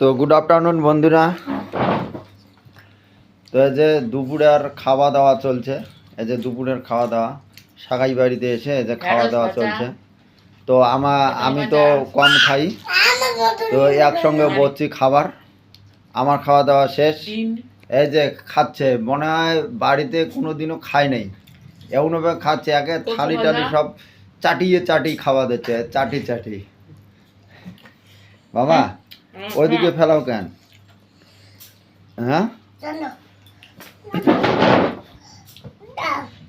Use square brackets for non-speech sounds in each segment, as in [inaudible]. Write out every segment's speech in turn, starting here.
তো good afternoon বন্ধুরা। তো এই যে দুপুরের খাওয়া দাওয়া চলছে এই যে দুপুরের খাওয়া দাওয়া সাগাই বাড়িতে এসে এই যে খাওয়া দাওয়া চলছে। তো আমার আমি তো কম খাই তো একসঙ্গে বসছি খাবার। আমার খাওয়া দাওয়া শেষ এই যে খাচ্ছে মনে হয় বাড়িতে কোনোদিনও খায় নাই। এমনভাবে খাচ্ছে একে থালি টালি সব চাটিয়ে চাটি খাওয়া দিচ্ছে চাটি চাটি বাবা ওইদিকে ফেলাও কেন? হ্যাঁ?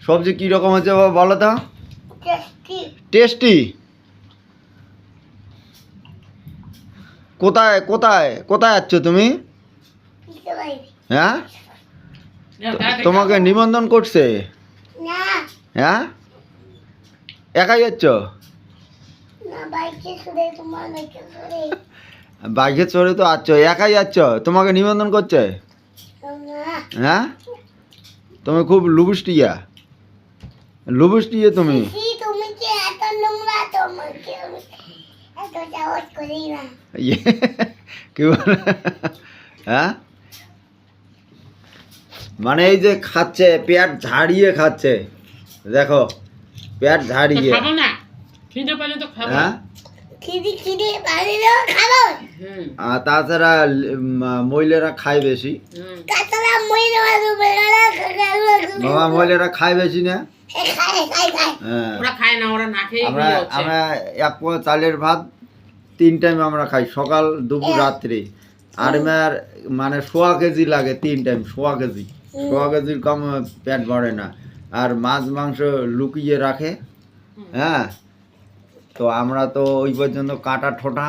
সবজি কি রকম হচ্ছে বাবা বলো তো? টেস্টি। কোথায় কোথায় কোথায় যাচ্ছ তুমি? হ্যাঁ? তোমাকে নিবন্ধন করছে? হ্যাঁ? একাই যাচ্ছ? বাইকে চড়ে তো আচ্ছ একাই যাচ্ছ তোমাকে নিবন্ধন করছে? হ্যাঁ? তুমি খুব লুবুষ্টিয়া লুবুষ্টিয়া তুমি। কি ইয়ে, হ্যাঁ? মানে এই যে খাচ্ছে পেট ঝাড়িয়ে খাচ্ছে। দেখো পেট ঝাড়িয়ে। খাব না। খিদে পেলে তো খাব। হ্যাঁ? তাছাড়া মহিলারা খায় বেশি। বাবা মহিলারা খায় বেশি না? খাই খাই খাই হ্যাঁ। খায় না ওরা না খেয়ে আমরা আমরা এক পোয়া চালের ভাত তিন টাইম আমরা খাই সকাল দুপুর রাত্রি। আর আমার মানে সোয়া কেজি লাগে তিন টাইম সোয়া কেজি। সোয়া কেজির কম পেট ভরে না। আর মাছ মাংস লুকিয়ে রাখে। হ্যাঁ। তো আমরা তো ওই পর্যন্ত কাটা ঠোঁটা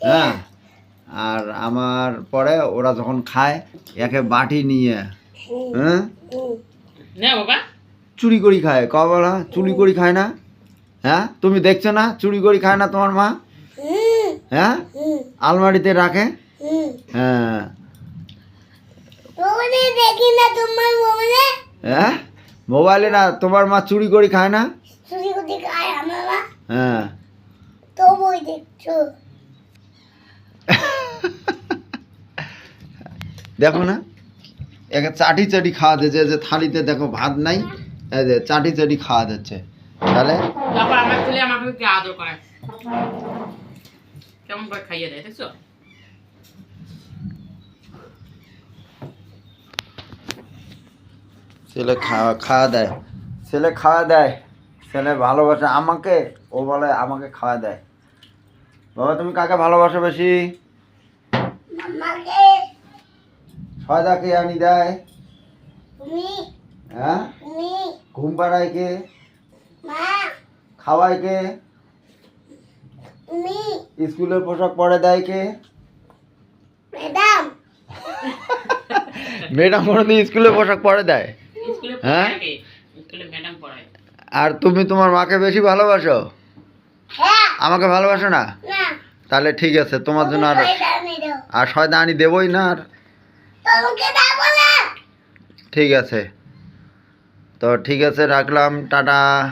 হ্যাঁ? আর আমার পরে ওরা যখন খায় একে বাটি নিয়ে হ্যাঁ? চুরি করি খায়। কবলা চুরি করি খায় না? হ্যাঁ? তুমি দেখছ না? চুরি করি খায় না তোমার মা? হ্যাঁ? আলমারিতে রাখে? হ্যাঁ। হ্যাঁ? মোবাইলে না তোমার মা চুরি করি খায় না চুরি করতে খায় আমার মা হ্যাঁ। তো বই দেখছ। দেখো না একে চাটি চাটি খাওয়া দিচ্ছে যে থালিতে দেখো ভাত নাই এই যে চাটি চাটি খাওয়া দিচ্ছে। তাহলে? আমার ছেলে আমাকে কি আদর করে? কেমন করে খাইয়ে দেয় দেখছ? ছেলে খাওয়া খাওয়া দেয়। ছেলে খাওয়া দেয়। ছেলে ভালোবাসে আমাকে ও বলে আমাকে খাওয়া দেয়। বাবা তুমি কাকে ভালোবাসো বেশি? মামাকে সয়দাকে আনি দেয়। হ্যাঁ? ঘুম পাড়ায় কে? মা। খাওয়ায় কে? স্কুলের পোশাক পরে দেয় কে? ম্যাডাম। [laughs] ম্যাডাম কোনোদিন স্কুলের পোশাক পরে দেয়। হ্যাঁ? পড়ায় কে? স্কুলে ম্যাডাম পড়ায় আর তুমি তোমার মাকে বেশি ভালোবাসো? হ্যাঁ। আমাকে ভালোবাসো না? তাহলে ঠিক আছে তোমার জন্য আর আর শয়তানি দেবই না আর। ঠিক আছে। তো ঠিক আছে রাখলাম টাটা।